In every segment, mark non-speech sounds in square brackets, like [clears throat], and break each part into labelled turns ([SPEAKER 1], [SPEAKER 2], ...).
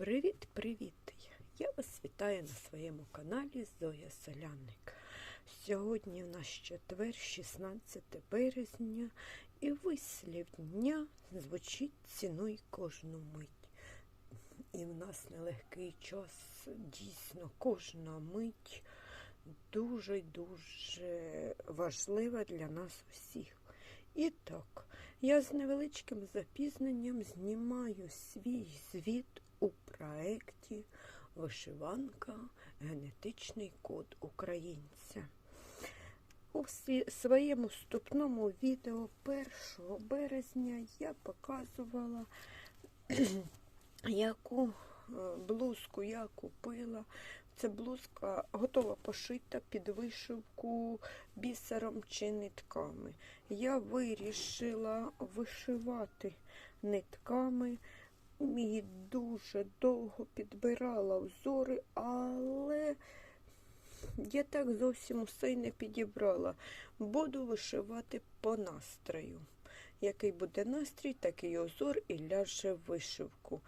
[SPEAKER 1] Привіт-привіт! Я вас вітаю на своєму каналі Зоя Соляник. Сьогодні в нас четвер, 16 березня, і вислів дня звучить цінуй кожну мить. І в нас нелегкий час, дійсно, кожна мить дуже-дуже важлива для нас усіх. І так, я з невеличким запізненням знімаю свій звіт у проєкті Вишиванка Генетичний код українця. У своєму вступному відео 1 березня я показувала, [clears throat] яку е, блузку я купила. Це блузка готова пошита під вишивку бісером чи нитками. Я вирішила вишивати нитками. І дуже довго підбирала узори, але я так зовсім усе й не підібрала. Буду вишивати по настрою. Який буде настрій, такий узор і ляже вишивку.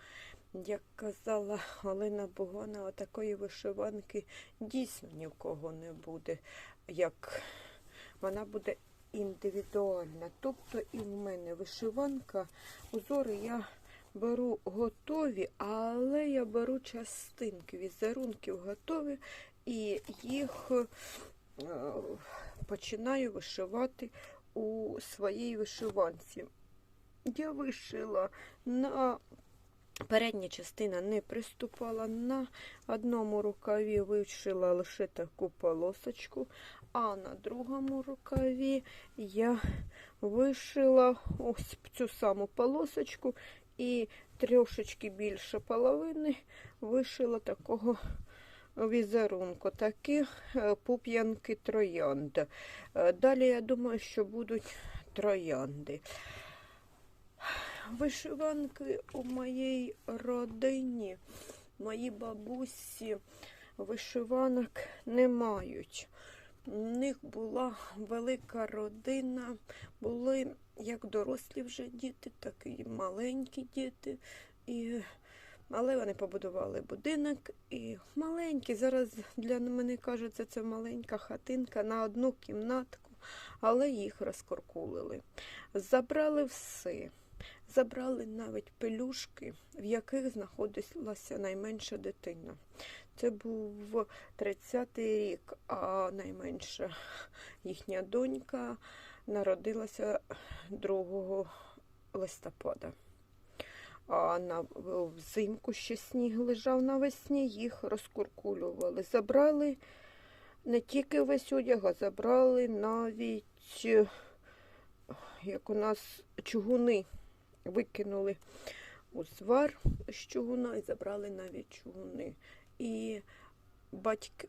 [SPEAKER 1] Як казала Олена Богонова, такої вишиванки дійсно ні в кого не буде. Як вона буде індивідуальна. Тобто і в мене вишиванка, узори я беру готові, але я беру частинки візерунків готові і їх е, починаю вишивати у своїй вишиванці. Я вишила на передня частина не приступала, на одному рукаві вишила лише таку полосочку, а на другому рукаві я вишила ось цю саму полосочку і трошечки більше половини вишила такого візерунку, такі е, пуп'янки троянд. Е, Далі я думаю, що будуть троянди. Вишиванки у моїй родині, мої бабусі вишиванок не мають. У них була велика родина, були як дорослі вже діти, так і маленькі діти. І... Але вони побудували будинок і маленький. Зараз для мене кажеться, це маленька хатинка на одну кімнатку, але їх розкоркулили. Забрали все. Забрали навіть пелюшки, в яких знаходилася найменша дитина. Це був 30-й рік, а найменша їхня донька народилася 2 листопада. А на взимку ще сніг лежав навесні, їх розкуркулювали. Забрали не тільки весь одяг, а забрали навіть, як у нас чугуни викинули у звар з чугуна і забрали навіть чугуни. І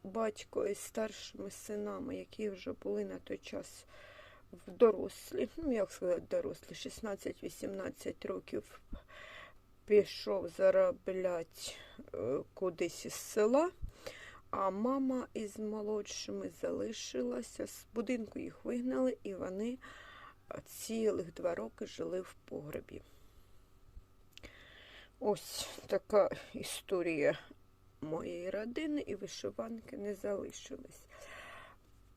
[SPEAKER 1] батько, із старшими синами, які вже були на той час в дорослі, ну як сказати, дорослі, 16-18 років пішов заробляти кудись із села, а мама із молодшими залишилася. З будинку їх вигнали, і вони цілих два роки жили в погребі. Ось така історія моєї родини, і вишиванки не залишились.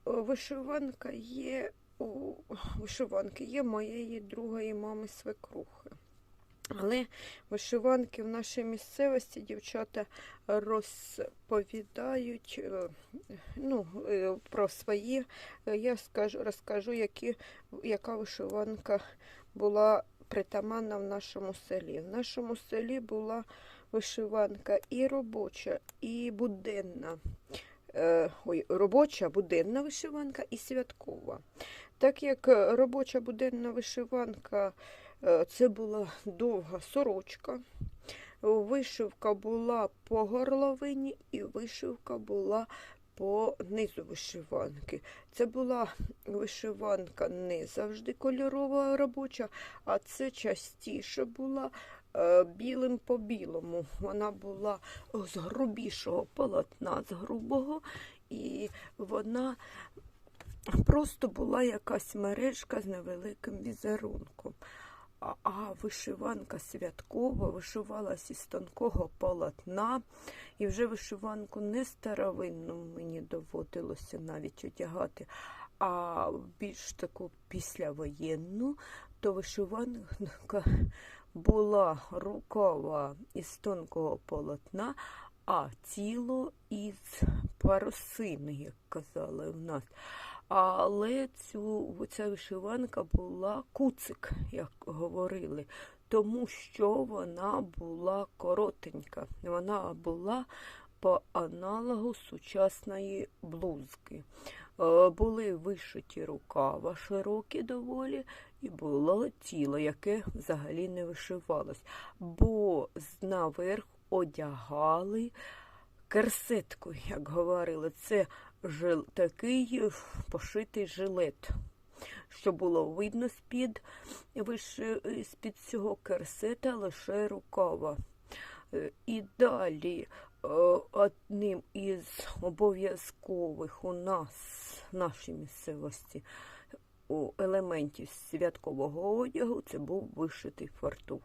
[SPEAKER 1] Вишиванка є у вишиванки є моєї другої мами свекрухи. Але вишиванки в нашій місцевості дівчата розповідають ну, про свої. Я скажу, розкажу, які, яка вишиванка була притаманна в нашому селі. В нашому селі була вишиванка і робоча, і буденна. Ой, робоча буденна вишиванка і святкова. Так як робоча буденна вишиванка це була довга сорочка, вишивка була по горловині і вишивка була по низу вишиванки. Це була вишиванка не завжди кольорова робоча, а це частіше була білим по білому. Вона була з грубішого полотна, з грубого, і вона просто була якась мережка з невеликим візерунком. А, вишиванка святкова вишивалась із тонкого полотна, і вже вишиванку не старовинну мені доводилося навіть одягати, а більш таку післявоєнну, то вишиванка була рукава із тонкого полотна, а тіло із парусини, як казали в нас. Але цю, ця вишиванка була куцик, як говорили, тому що вона була коротенька. Вона була по аналогу сучасної блузки. Е, Були вишиті рукава широкі доволі, і було тіло, яке взагалі не вишивалось, бо з- наверх одягали керсетку, як говорили. Це жил, такий е, пошитий жилет, що було видно з-під виши- з-під цього керсета лише рукава. Е, І далі е, одним із обов'язкових у нас, в нашій місцевості, елементів святкового одягу це був вишитий фартух.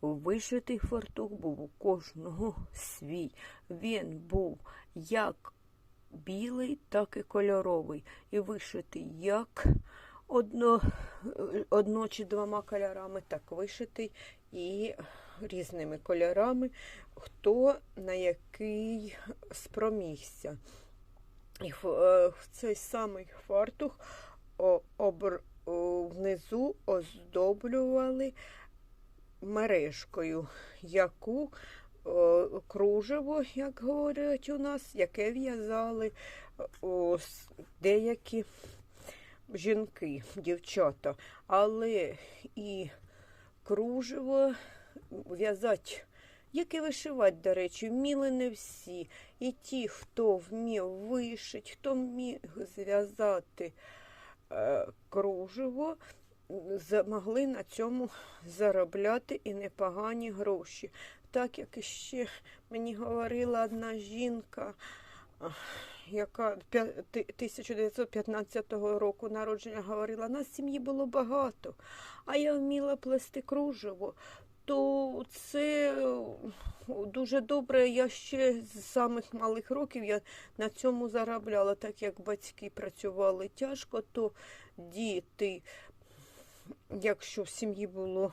[SPEAKER 1] Вишитий фартух був у кожного свій. Він був як білий, так і кольоровий. І вишитий як одно, одно чи двома кольорами, так вишитий і різними кольорами, хто на який спромігся. І е, цей самий фартух внизу оздоблювали мережкою, яку кружево, як говорять у нас, яке в'язали деякі жінки, дівчата. Але і кружево в'язати, як і вишивати, до речі, вміли не всі. І ті, хто вмів вишити, хто міг зв'язати е, кружево, за- могли на цьому заробляти і непогані гроші. Так як іще мені говорила одна жінка, яка 1915 року народження говорила, нас сім'ї було багато, а я вміла плести кружево. То це дуже добре. Я ще з самих малих років я на цьому заробляла, так як батьки працювали тяжко, то діти, якщо в сім'ї було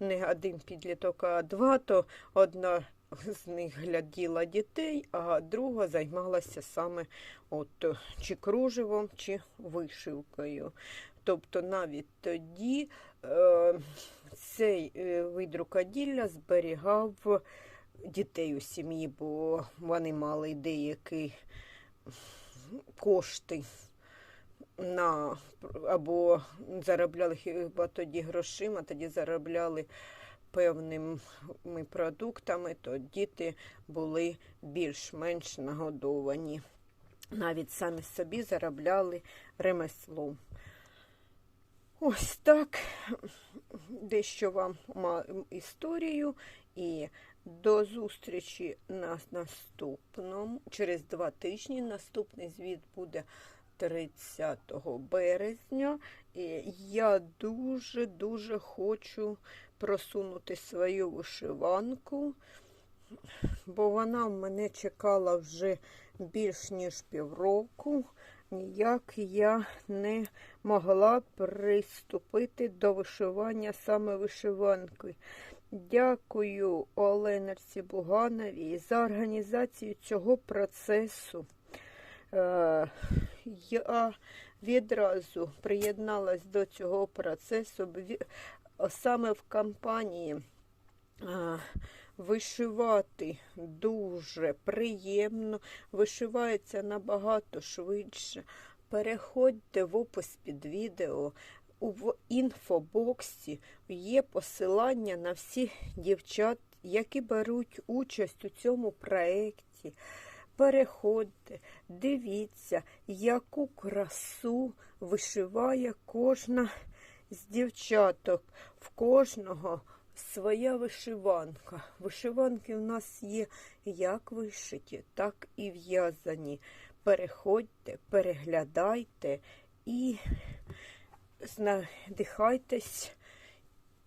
[SPEAKER 1] не один підліток, а два, то одна з них гляділа дітей, а друга займалася саме от, чи кружевом, чи вишивкою. Тобто навіть тоді е, цей е, вид рукоділля зберігав дітей у сім'ї, бо вони мали деякі кошти на або заробляли хіба тоді грошима, тоді заробляли певними продуктами, то діти були більш-менш нагодовані. Навіть самі собі заробляли ремеслом. Ось так дещо вам історію і до зустрічі на наступному. Через два тижні наступний звіт буде 30 березня. І я дуже-дуже хочу просунути свою вишиванку, бо вона в мене чекала вже більш ніж півроку. Ніяк я не могла приступити до вишивання саме вишиванки. Дякую Оленерці Бугановій за організацію цього процесу. Я відразу приєдналась до цього процесу саме в кампанії. е, Вишивати дуже приємно, вишивається набагато швидше. Переходьте в опис під відео. В інфобоксі є посилання на всіх дівчат, які беруть участь у цьому проєкті. Переходьте, дивіться, яку красу вишиває кожна з дівчаток. В кожного своя вишиванка. Вишиванки в нас є як вишиті, так і в'язані. Переходьте, переглядайте і надихайтесь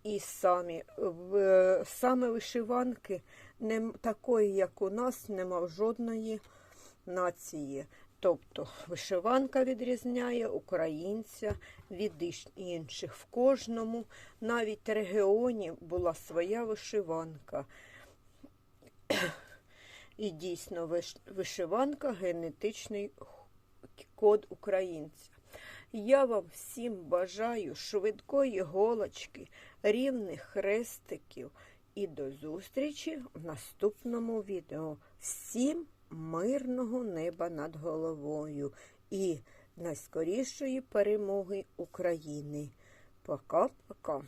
[SPEAKER 1] і самі. В- Саме вишиванки не, такої, як у нас, нема жодної нації. Тобто вишиванка відрізняє українця від інших. В кожному, навіть регіоні, була своя вишиванка. І дійсно вишиванка генетичний код українця. Я вам всім бажаю швидкої голочки, рівних хрестиків і до зустрічі в наступному відео. Всім мирного неба над головою і найскорішої перемоги України. Пока-пока.